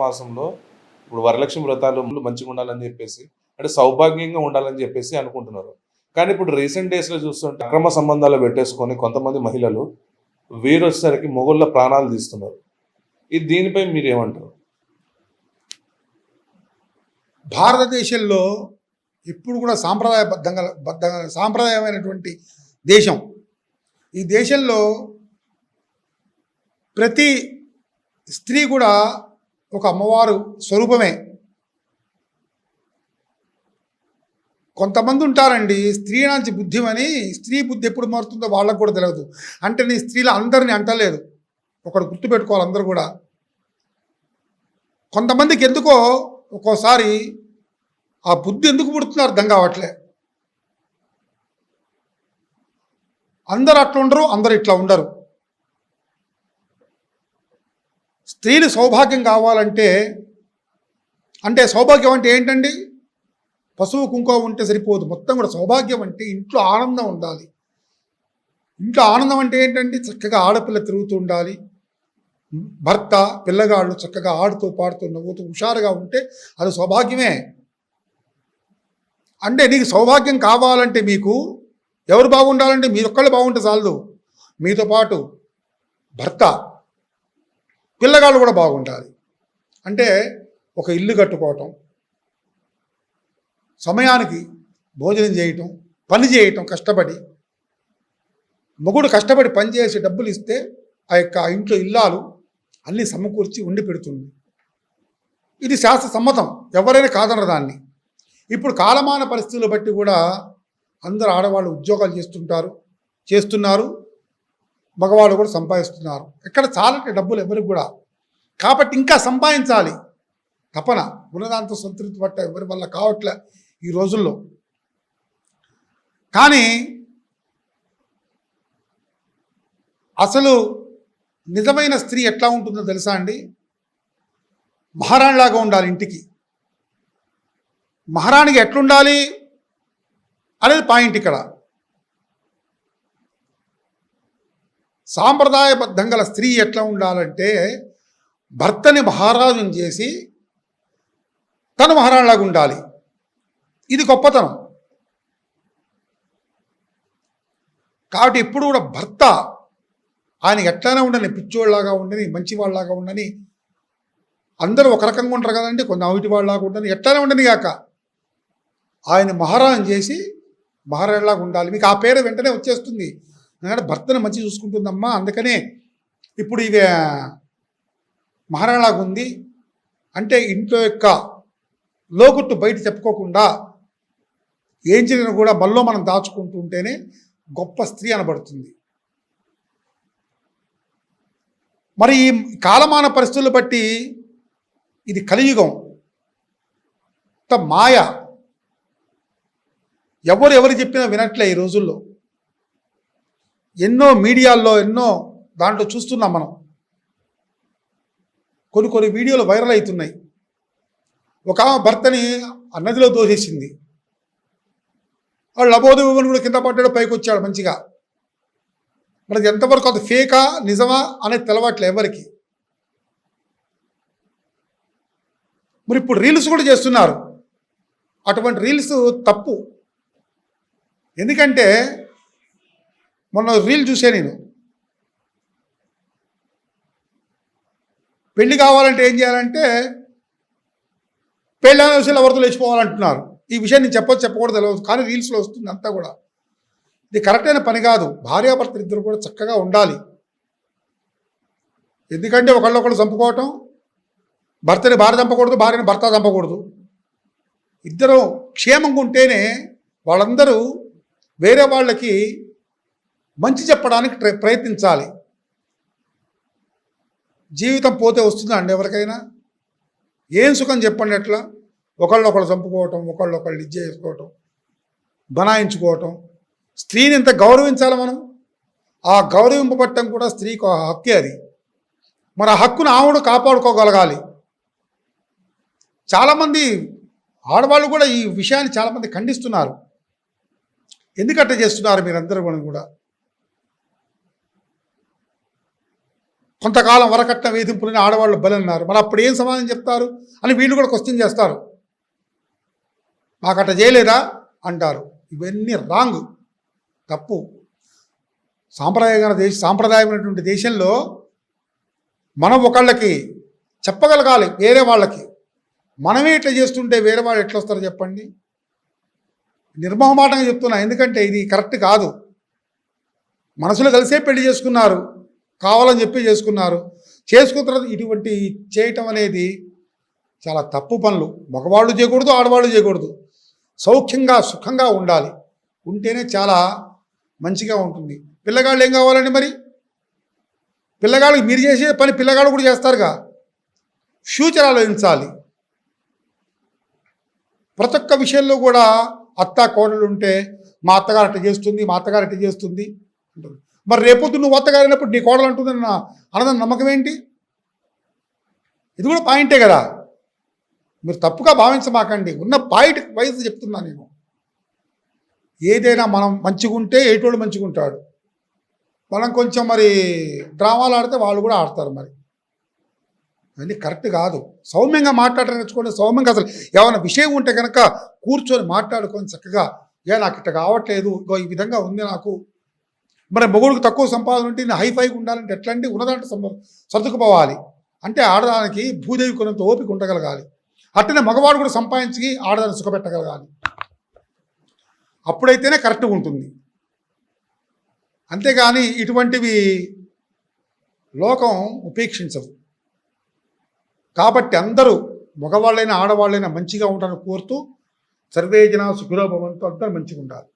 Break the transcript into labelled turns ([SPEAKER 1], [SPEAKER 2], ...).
[SPEAKER 1] మాసంలో ఇప్పుడు వరలక్ష్మి వ్రతాలు మంచిగా ఉండాలని చెప్పేసి అంటే సౌభాగ్యంగా ఉండాలని చెప్పేసి అనుకుంటున్నారు. కానీ ఇప్పుడు రీసెంట్ డేస్లో చూస్తుంటే అక్రమ సంబంధాలు పెట్టేసుకొని కొంతమంది మహిళలు వీరు వచ్చేసరికి మొగుళ్ళ ప్రాణాలు తీస్తున్నారు. ఇది దీనిపై మీరు ఏమంటారు
[SPEAKER 2] భారతదేశంలో ఇప్పుడు కూడా సాంప్రదాయబద్ధంగా బద్ధంగా సాంప్రదాయమైనటువంటి దేశం. ఈ దేశంలో ప్రతి స్త్రీ కూడా ఒక అమ్మవారు స్వరూపమే. కొంతమంది ఉంటారండి స్త్రీ నుంచి బుద్ధిమని స్త్రీ బుద్ధి ఎప్పుడు మారుతుందో వాళ్ళకు కూడా తెలియదు అంటే నీ స్త్రీలు అందరిని అంటలేదు ఒకడు గుర్తుపెట్టుకోవాలి అందరూ కూడా. కొంతమందికి ఎందుకో ఒక్కోసారి ఆ బుద్ధి ఎందుకు పుడుతుందో అర్థం కావట్లే. అందరు అట్లా ఉండరు అందరు ఇట్లా ఉండరు. స్త్రీలు సౌభాగ్యం కావాలంటే అంటే సౌభాగ్యం అంటే ఏంటండి? పశువు కుంకుమ ఉంటే సరిపోదు. మొత్తం కూడా సౌభాగ్యం అంటే ఇంట్లో ఆనందం ఉండాలి. ఇంట్లో ఆనందం అంటే ఏంటంటే చక్కగా ఆడపిల్ల తిరుగుతూ ఉండాలి. భర్త పిల్లగాళ్ళు చక్కగా ఆడుతూ పాడుతూ నవ్వుతూ హుషారుగా ఉంటే అది సౌభాగ్యమే. అంటే నీకు సౌభాగ్యం కావాలంటే మీకు ఎవరు బాగుండాలంటే మీరు ఒక్కళ్ళు బాగుంటే చాలదు. మీతో పాటు భర్త. పిల్లగాళ్ళు కూడా బాగుంటుంది అంటే ఒక ఇల్లు కట్టుకోవటం సమయానికి భోజనం చేయటం పని చేయటం కష్టపడి మొగుడు కష్టపడి పని చేసి డబ్బులు ఇస్తే ఆ యొక్క ఇంట్లో ఇల్లాలు అన్నీ సమకూర్చి ఉండి పెడుతుంది. ఇది శాస్త్ర సమ్మతం. ఎవరైనా కాదనరు దాన్ని. ఇప్పుడు కాలమాన పరిస్థితులు బట్టి కూడా అందరు ఆడవాళ్ళు ఉద్యోగాలు చేస్తుంటారు చేస్తున్నారు. మగవాళ్ళు కూడా సంపాదిస్తున్నారు. ఇక్కడ చాలంటే డబ్బులు ఎవరికి కూడా. కాబట్టి ఇంకా సంపాదించాలి. తపన ఉన్నదాంతో సంతృప్తి పట్ట ఎవరి వల్ల కావట్లే ఈ రోజుల్లో. కానీ అసలు నిజమైన స్త్రీ ఎట్లా ఉంటుందో తెలుసా అండి? మహారాణిలాగా ఉండాలి ఇంటికి. మహారాణికి ఎట్లుండాలి అనేది పాయింట్ ఇక్కడ. సాంప్రదాయబద్ధం గల స్త్రీ ఎట్లా ఉండాలంటే భర్తని మహారాజుని చేసి తను మహారాణిలాగా ఉండాలి. ఇది గొప్పతనం. కాబట్టి ఎప్పుడు కూడా భర్త ఆయన ఎట్లైనా ఉండని పిచ్చోళ్ళలాగా ఉండని మంచివాళ్ళలాగా ఉండని అందరూ ఒక రకంగా ఉంటారు కదండి కొంత అవిటి వాళ్ళలాగా ఉండని ఎట్లనే ఉండని కాక. ఆయన మహారాజు చేసి మహారాజులాగా ఉండాలి. మీకు ఆ పేరు వెంటనే వచ్చేస్తుంది. ఎందుకంటే భర్తను మంచి చూసుకుంటుందమ్మా. అందుకనే ఇప్పుడు ఇది మహారాణాగా ఉంది. అంటే ఇంట్లో యొక్క లోగుట్టు బయట చెప్పుకోకుండా ఏం జరిగినా కూడా మనలో మనం దాచుకుంటూ ఉంటేనే గొప్ప స్త్రీ అనబడుతుంది. మరి ఈ కాలమాన పరిస్థితులు బట్టి ఇది కలియుగం. మాయ. ఎవరు ఎవరు చెప్పినా వినట్లే ఈ రోజుల్లో. ఎన్నో మీడియాల్లో ఎన్నో దాంట్లో చూస్తున్నాం మనం. కొన్ని కొన్ని వీడియోలు వైరల్ అవుతున్నాయి. ఒక ఆమె భర్తని ఆ నదిలో దోసేసింది వాళ్ళు లబోదీవుని కూడా కింద పడ్డాడు పైకి వచ్చాడు మంచిగా. మనకి ఎంతవరకు అది ఫేకా నిజమా అనేది తెలవట్లే ఎవరికి. మరి ఇప్పుడు రీల్స్ కూడా చేస్తున్నారు. అటువంటి రీల్స్ తప్పు. ఎందుకంటే మొన్న రీల్ చూసే నేను. పెళ్ళి కావాలంటే ఏం చేయాలంటే పెళ్ళి విషయాలు ఎవరితో లేచిపోవాలంటున్నారు. ఈ విషయం నేను చెప్పొచ్చు చెప్పకూడదు తెలియదు కానీ రీల్స్లో వస్తుంది అంతా కూడా. ఇది కరెక్ట్ అయిన పని కాదు. భార్యాభర్తలు ఇద్దరు కూడా చక్కగా ఉండాలి. ఎందుకంటే ఒకళ్ళొకళ్ళు చంపుకోవటం భర్తని భార్య చంపకూడదు భార్యని భర్త చంపకూడదు. ఇద్దరు క్షేమంగా ఉంటేనే వాళ్ళందరూ వేరే వాళ్ళకి మంచి చెప్పడానికి ప్రయత్నించాలి. జీవితం పోతే వస్తుందా అండి ఎవరికైనా. ఏం సుఖం చెప్పండి ఎట్లా? ఒకళ్ళు ఒకళ్ళు చంపుకోవటం ఒకళ్ళు ఒకళ్ళు ఇది చేసుకోవటం బనాయించుకోవటం. స్త్రీని ఎంత గౌరవించాలి మనం? ఆ గౌరవింపబట్టం కూడా స్త్రీకి హక్కే అది. మరి ఆ హక్కును ఆవుడు కాపాడుకోగలగాలి. చాలామంది ఆడవాళ్ళు కూడా ఈ విషయాన్ని చాలామంది ఖండిస్తున్నారు. ఎందుకంటే చేస్తున్నారు మీరందరూ కూడా? కొంతకాలం వరకట్న వేధింపులని ఆడవాళ్ళు బలన్నారు. మరి అప్పుడు ఏం సమాధానం చెప్తారు? అని వీళ్ళు కూడా క్వశ్చన్ చేస్తారు. మాకు అట్ట చేయలేదా? అంటారు. ఇవన్నీ రాంగ్. తప్పు. సాంప్రదాయమైన దేశ సాంప్రదాయమైనటువంటి దేశంలో మనం ఒకళ్ళకి చెప్పగలగాలి వేరే వాళ్ళకి. మనమే ఇట్లా చేస్తుంటే వేరే వాళ్ళు ఎట్లా వస్తారో చెప్పండి? నిర్మోహమాటంగా చెప్తున్నా ఎందుకంటే ఇది కరెక్ట్ కాదు. మనసులో కలిసే పెళ్ళి చేసుకున్నారు. కావాలని చెప్పి చేసుకున్నారు. చేసుకున్న తర్వాత ఇటువంటి చేయటం అనేది చాలా తప్పు పనులు. మగవాళ్ళు చేయకూడదు ఆడవాళ్ళు చేయకూడదు. సౌఖ్యంగా సుఖంగా ఉండాలి. ఉంటేనే చాలా మంచిగా ఉంటుంది. పిల్లగాళ్ళు ఏం కావాలండి మరి? పిల్లగాళ్ళకి మీరు చేసే పని పిల్లగాళ్ళు కూడా చేస్తారుగా. ఫ్యూచర్ ఆలోచించాలి. ప్రతి ఒక్క విషయంలో కూడా అత్త కోడలు ఉంటే మా అత్తగారు అట్ట చేస్తుంది మా అత్తగారు అట్ట చేస్తుంది అంటారు. మరి రేపొద్దు నువ్వు అత్తగారు నీ కోడలు అంటుందని నా అన్నదాని నమ్మకం ఏంటి? ఇది కూడా పాయింటే కదా. మీరు తప్పుగా భావించమాకండి. ఉన్న పాయింట్ వయసు చెప్తున్నా నేను. ఏదైనా మనం మంచిగా ఉంటే ఏటోడు మంచిగా ఉంటాడు మనం కొంచెం మరి డ్రామాలు ఆడితే వాళ్ళు కూడా ఆడతారు మరి. అది కరెక్ట్ కాదు. సౌమ్యంగా మాట్లాడటం నేర్చుకోండి. సౌమ్యంగా అసలు ఏమైనా విషయం ఉంటే కనుక కూర్చొని మాట్లాడుకొని చక్కగా ఏ నాకు ఇట్ట కావట్లేదు. ఈ విధంగా ఉంది నాకు. మరి మొగుడికి తక్కువ సంపాదన ఉంటే నేను హైఫైగా ఉండాలంటే ఎట్లంటే ఉన్నదంటే సర్దుకుపోవాలి. అంటే ఆడదానికి భూదేవి కొనంత ఓపిక ఉండగలగాలి. అట్టనే మగవాడు కూడా సంపాదించి ఆడదాన్ని సుఖపెట్టగలగాలి. అప్పుడైతేనే కరెక్ట్గా ఉంటుంది. అంతేగాని ఇటువంటివి లోకం ఉపేక్షించదు. కాబట్టి అందరూ మగవాళ్ళైనా ఆడవాళ్ళైనా మంచిగా ఉంటారని కోరుతూ సర్వేజన సుఖిరోభవంతో అందరూ మంచిగా ఉండాలి